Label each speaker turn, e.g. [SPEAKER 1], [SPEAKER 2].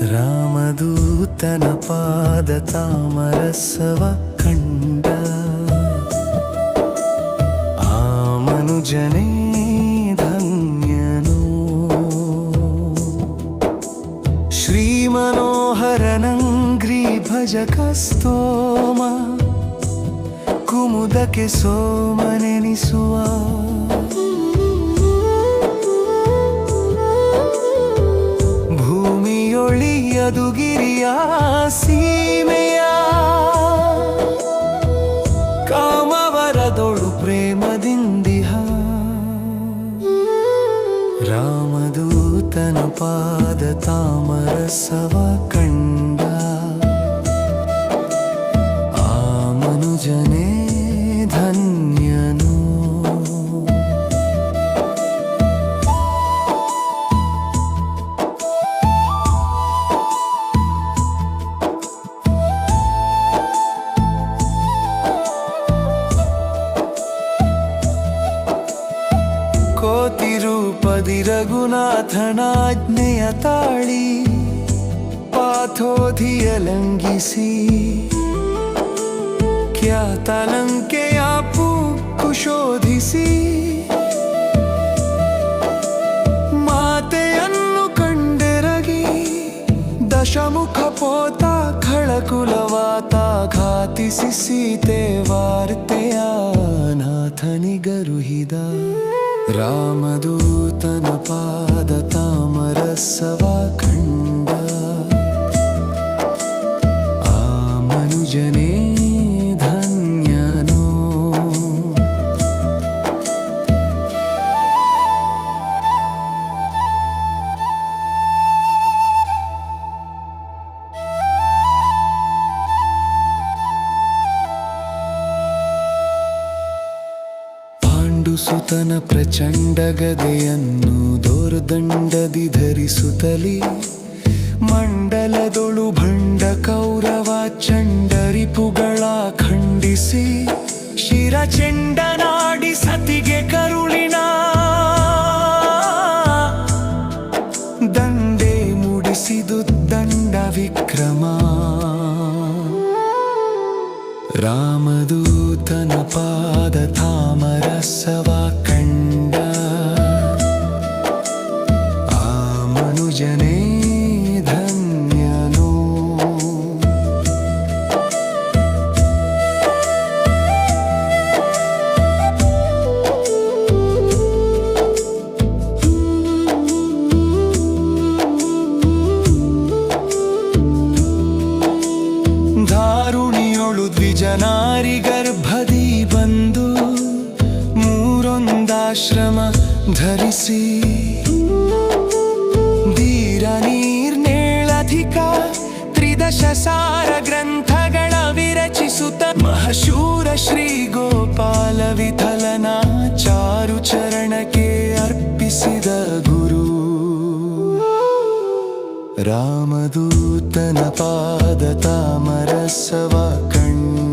[SPEAKER 1] ರಾಮದೂತನ ಪಾದ ತಾಮರಸವ ಕಂಡ ಆ ಮನುಜನೇ ಧನ್ಯನು ಶ್ರೀ ಮನೋಹರನಂಗ್ರಿ ಭಜಕ ಸ್ತೋಮ ಕುಮುದಕ್ಕೆ ಸೋಮನೆನಿಸುವ ಭೂಮಿಯೊಳಿಯದು ಗಿರಿಯ ಸೀಮೆಯ ಕಾಮವರದೊಳು ಪ್ರೇಮದಿಂದಿಹ. ರಾಮದೂತನ ಪಾದ ತಾಮರಸವ ಕೋತಿ ರೂಪದಿ ರಘುನಾಥನಾಜ್ಞೆಯ ತಾಳಿ ಪಾಥೋಧಿಯ ಲಂಘಿಸಿ. ಖ್ಯಾತ ಲಂಕೆಯ ಪುಕ್ಕು ಶೋಧಿಸಿ. ಮಾತೆಯನ್ನು ಕಂಡೆರಗಿ ದಶಮುಖ ಪೋತ ಖಳಕುಲವಾತ ಘಾತಿಸಿ ಸೀತೆ ವಾರ್ತೆಯ ನಾಥನಿಗರುಹಿದ. रामदूतनपादतामरसवाखण्ड ಪಾಂಡುಸುತನ ಪ್ರಚಂಡ ಗದೆಯನ್ನು ದೋರ್ದಂಡದಿ ಧರಿಸುತ್ತಲಿ. ಮಂಡಲದೊಳು ಭಂಡ ಕೌರವ ಚಂಡರಿಪುಗಳ ಖಂಡಿಸಿ. ಶಿರ ಚೆಂಡನಾಡಿ ಸತಿಗೆ ಕರುಳಿನ. ದಂಡೆ ಮುಡಿಸಿದು ದಂಡ ವಿಕ್ರಮ. ರಾಮದೂತನ ಪಾದ ತಾಮರಸವ ದ್ವಿಜನಾರಿ ಗರ್ಭದಿ ಬಂದು ಮೂರೊಂದಾಶ್ರಮ ಧರಿಸಿ ಧೀರ ನೀರ್ನೇಳಧಿಕ ತ್ರಿದಶ ಸಾರ ಗ್ರಂಥಗಳ ವಿರಚಿಸುತ್ತ ಮಹಶೂರ ಶ್ರೀ ಗೋಪಾಲ रामदूतनपादतामरसवाकण्